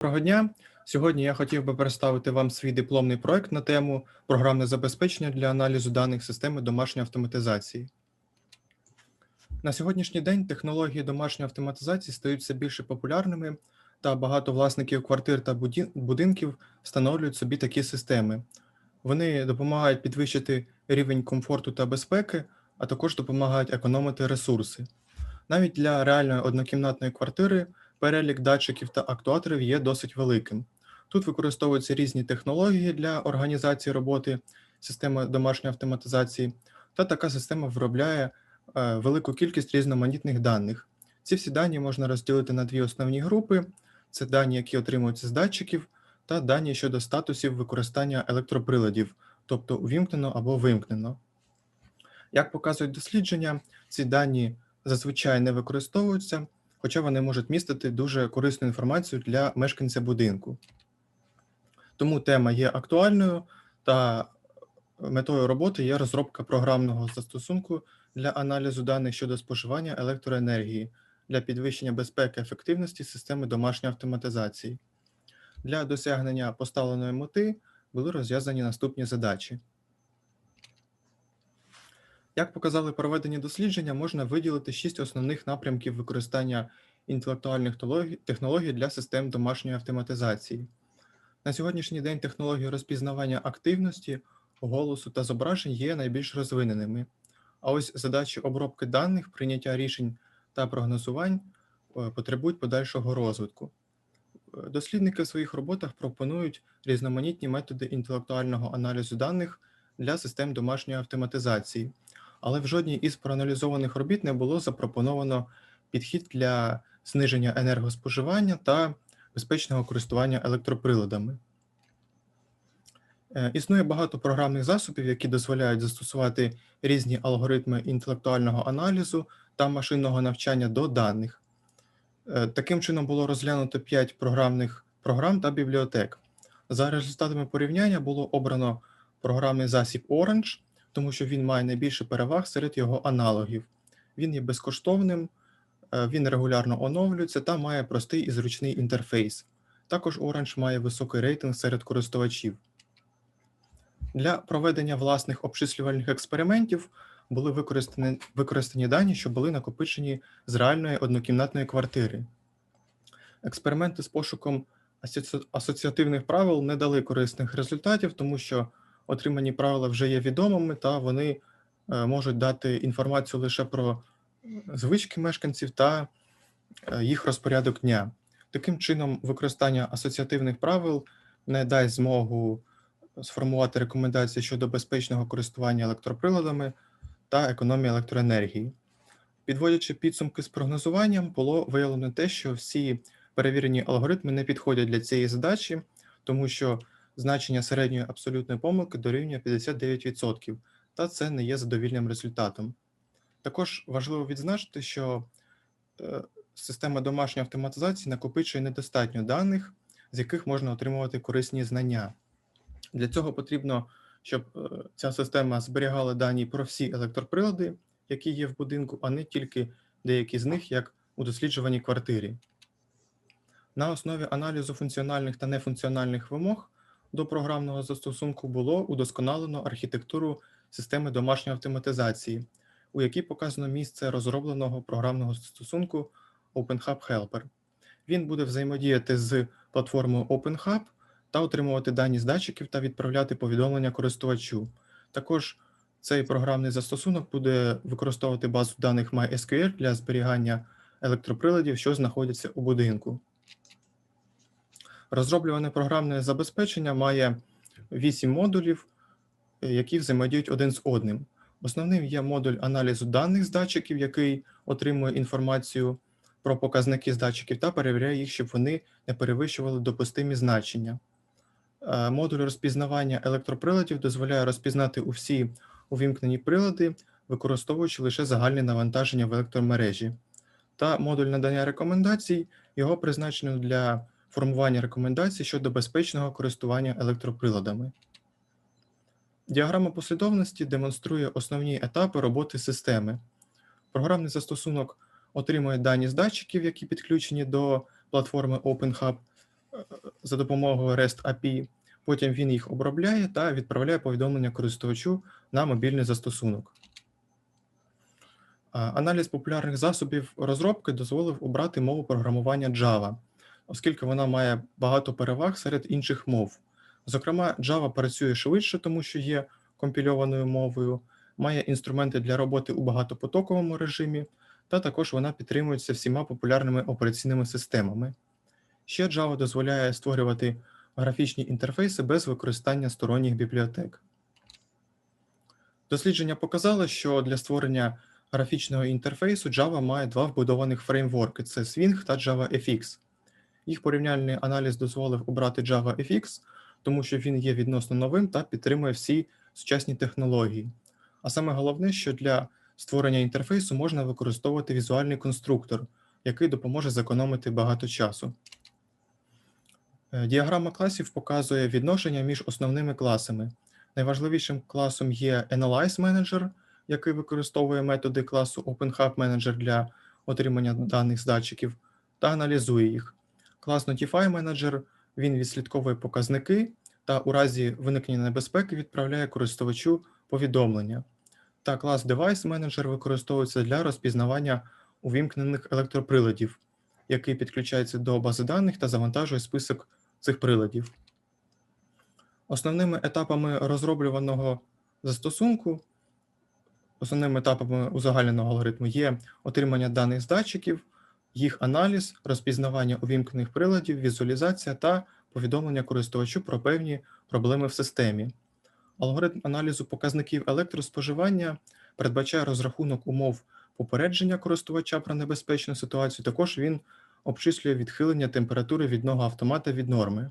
Доброго дня. Сьогодні я хотів би представити вам свій дипломний проект на тему програмне забезпечення для аналізу даних системи домашньої автоматизації. На сьогоднішній день технології домашньої автоматизації стають все більше популярними, та багато власників квартир та будинків встановлюють собі такі системи. Вони допомагають підвищити рівень комфорту та безпеки, а також допомагають економити ресурси. Навіть для реальної однокімнатної квартири перелік датчиків та актуаторів є досить великим. Тут використовуються різні технології для організації роботи системи домашньої автоматизації, та така система виробляє е, велику кількість різноманітних даних. Ці всі дані можна розділити на дві основні групи: це дані, які отримуються з датчиків, та дані щодо статусів використання електроприладів, тобто увімкнено або вимкнено. Як показують дослідження, ці дані зазвичай не використовуються, хоча вони можуть містити дуже корисну інформацію для мешканця будинку. Тому тема є актуальною та метою роботи є розробка програмного застосунку для аналізу даних щодо споживання електроенергії для підвищення безпеки ефективності системи домашньої автоматизації. Для досягнення поставленої мети були розв'язані наступні задачі. Як показали проведені дослідження, можна виділити шість основних напрямків використання інтелектуальних технологій- для систем домашньої автоматизації. На сьогоднішній день технології розпізнавання активності, голосу та зображень є найбільш розвиненими. А ось задачі обробки даних, прийняття рішень та прогнозувань е, потребують подальшого розвитку. Е, Дослідники в своїх роботах пропонують різноманітні методи інтелектуального аналізу даних для систем домашньої автоматизації, але в жодній із проаналізованих робіт не було запропоновано підхід для зниження енергоспоживання та безпечного користування електроприладами. Е, Існує багато програмних засобів, які дозволяють застосувати різні алгоритми інтелектуального аналізу та машинного навчання до даних. Е, Таким чином було розглянуто 5 програмних програм та бібліотек. За результатами порівняння було обрано програмний засіб Orange, тому що він має найбільше переваг серед його аналогів. Він є безкоштовним, е, він регулярно оновлюється та має простий і зручний інтерфейс. Також Orange має високий рейтинг серед користувачів. Для проведення власних обчислювальних експериментів були використані, використані дані, що були накопичені з реальної однокімнатної квартири. Експерименти з пошуком асоціативних правил не дали корисних результатів, тому що отримані правила вже є відомими, та вони е, можуть дати інформацію лише про звички мешканців та е, їх розпорядок дня. Таким чином, використання асоціативних правил не дасть змогу сформувати рекомендації щодо безпечного користування електроприладами та економії електроенергії. Підводячи підсумки з прогнозуванням, було виявлено те, що всі перевірені алгоритми не підходять для цієї задачі, тому що значення середньої абсолютної помилки дорівнює 59%, та це не є задовільним результатом. Також важливо відзначити, що е, система домашньої автоматизації накопичує недостатньо даних, з яких можна отримувати корисні знання. Для цього потрібно, щоб е, ця система зберігала дані про всі електроприлади, які є в будинку, а не тільки деякі з них, як у досліджуваній квартирі. На основі аналізу функціональних та нефункціональних вимог до програмного застосунку було удосконалено архітектуру системи домашньої автоматизації, у якій показано місце розробленого програмного застосунку OpenHub Helper. Він буде взаємодіяти з платформою OpenHub та отримувати дані з датчиків та відправляти повідомлення користувачу. Також цей програмний застосунок буде використовувати базу даних MySQL для зберігання електроприладів, що знаходяться у будинку. Розроблюване програмне забезпечення має 8 модулів, е, які взаємодіють один з одним. Основним є модуль аналізу даних з датчиків, який отримує інформацію про показники з датчиків та перевіряє їх, щоб вони не перевищували допустимі значення. Е, Модуль розпізнавання електроприладів дозволяє розпізнати усі увімкнені прилади, використовуючи лише загальне навантаження в електромережі. Та модуль надання рекомендацій його призначено для формування рекомендацій щодо безпечного користування електроприладами. Діаграма послідовності демонструє основні етапи роботи системи. Програмний застосунок отримує дані з датчиків, які підключені до платформи OpenHub, за допомогою REST API. Потім він їх обробляє та відправляє повідомлення користувачу на мобільний застосунок. Аналіз популярних засобів розробки дозволив обрати мову програмування Java, оскільки вона має багато переваг серед інших мов. Зокрема, Java працює швидше, тому що є компільованою мовою, має інструменти для роботи у багатопотоковому режимі, та також вона підтримується всіма популярними операційними системами. Ще Java дозволяє створювати графічні інтерфейси без використання сторонніх бібліотек. Дослідження показало, що для створення графічного інтерфейсу Java має два вбудованих фреймворки: це Swing та JavaFX. Їх порівняльний аналіз дозволив обрати JavaFX, тому що він є відносно новим та підтримує всі сучасні технології. А саме головне, що для створення інтерфейсу можна використовувати візуальний конструктор, який допоможе зекономити багато часу. Е, Діаграма класів показує відношення між основними класами. Найважливішим класом є Analyze Manager, який використовує методи класу OpenHub Manager для отримання даних з датчиків та аналізує їх. Клас Notify Manager він відслідковує показники та у разі виникнення небезпеки відправляє користувачу повідомлення. Та клас Device Manager використовується для розпізнавання увімкнених електроприладів, який підключається до бази даних та завантажує список цих приладів. Основними етапами розроблюваного застосунку, основними етапами узагальненого алгоритму є отримання даних з датчиків, їх аналіз, розпізнавання увімкнених приладів, візуалізація та повідомлення користувачу про певні проблеми в системі. Алгоритм аналізу показників електроспоживання передбачає розрахунок умов попередження користувача про небезпечну ситуацію. Також він обчислює відхилення температури відного автомата від норми.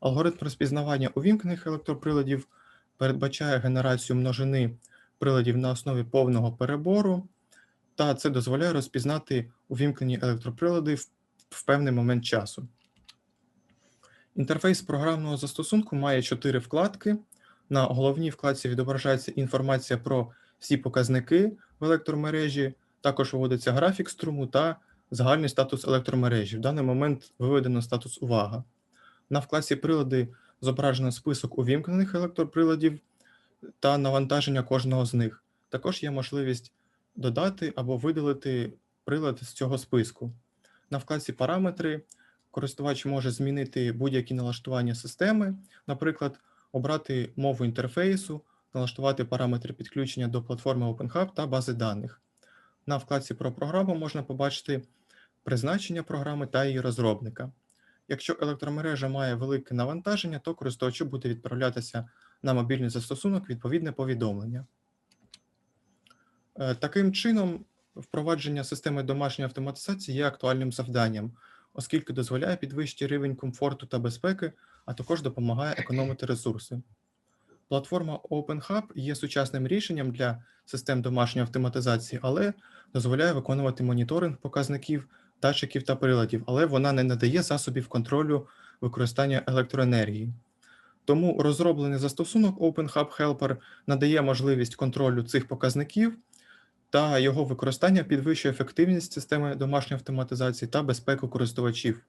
Алгоритм розпізнавання увімкнених електроприладів передбачає генерацію множини приладів на основі повного перебору, та це дозволяє розпізнати увімкнені електроприлади в, певний момент часу. Інтерфейс програмного застосунку має чотири вкладки. На головній вкладці відображається інформація про всі показники в електромережі, також виводиться графік струму та загальний статус електромережі. В даний момент виведено статус увага. На вкладці прилади зображено список увімкнених електроприладів та навантаження кожного з них. Також є можливість додати або видалити прилад з цього списку. На вкладці Параметри користувач може змінити будь-які налаштування системи, наприклад, обрати мову інтерфейсу, налаштувати параметри підключення до платформи OpenHub та бази даних. На вкладці про програму можна побачити призначення програми та її розробника. Якщо електромережа має велике навантаження, то користувачу буде відправлятися на мобільний застосунок відповідне повідомлення. Е, Таким чином, впровадження системи домашньої автоматизації є актуальним завданням, оскільки дозволяє підвищити рівень комфорту та безпеки, а також допомагає економити ресурси. Платформа OpenHub є сучасним рішенням для систем домашньої автоматизації, але дозволяє виконувати моніторинг показників, датчиків та приладів, але вона не надає засобів контролю використання електроенергії. Тому розроблений застосунок OpenHub Helper надає можливість контролю цих показників та його використання підвищує ефективність системи домашньої автоматизації та безпеку користувачів.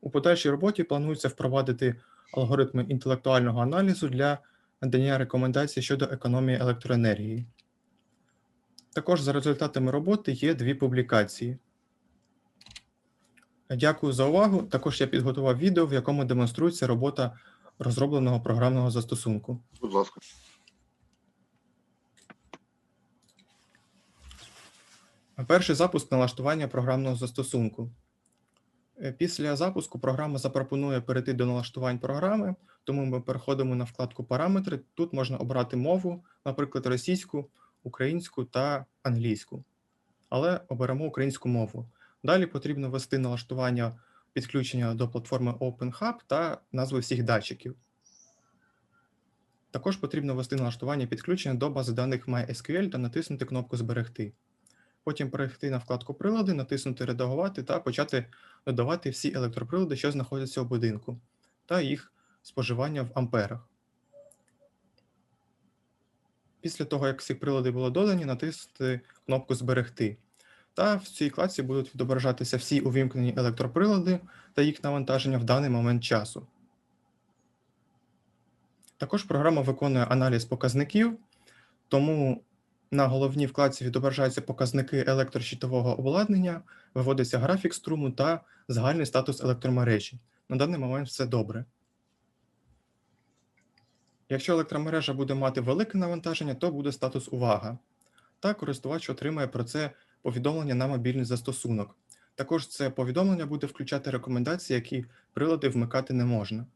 У подальшій роботі планується впровадити алгоритми інтелектуального аналізу для надання рекомендацій щодо економії електроенергії. Також за результатами роботи є дві публікації. Дякую за увагу. Також я підготував відео, в якому демонструється робота розробленого програмного застосунку. Будь ласка. Перший запуск налаштування програмного застосунку. Е, Після запуску програма запропонує перейти до налаштувань програми, тому ми переходимо на вкладку Параметри. Тут можна обрати мову, наприклад, російську, українську та англійську. Але оберемо українську мову. Далі потрібно ввести налаштування підключення до платформи OpenHub та назви всіх датчиків. Також потрібно ввести налаштування підключення до бази даних MySQL та натиснути кнопку Зберегти. Потім перейти на вкладку Прилади, натиснути Редагувати та почати додавати всі електроприлади, що знаходяться у будинку, та їх споживання в амперах. Після того, як всі прилади були додані, натиснути кнопку Зберегти. Та в цій вкладці будуть відображатися всі увімкнені електроприлади та їх навантаження в даний момент часу. Також програма виконує аналіз показників, тому на головній вкладці відображаються показники електрощитового обладнання, виводиться графік струму та загальний статус електромережі. На даний момент все добре. Якщо електромережа буде мати велике навантаження, то буде статус увага. Та користувач отримає про це повідомлення на мобільний застосунок. Також це повідомлення буде включати рекомендації, які прилади вмикати не можна.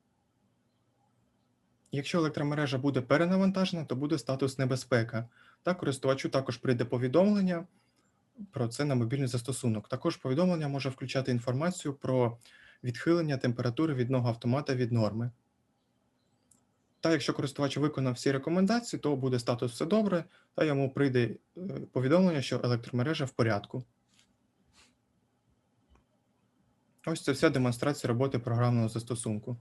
Якщо електромережа буде перенавантажена, то буде статус небезпека. Та користувачу також прийде повідомлення про це на мобільний застосунок. Також повідомлення може включати інформацію про відхилення температури відного автомата від норми. Та якщо користувач виконав всі рекомендації, то буде статус все добре, та йому прийде е, повідомлення, що електромережа в порядку. Ось це вся демонстрація роботи програмного застосунку.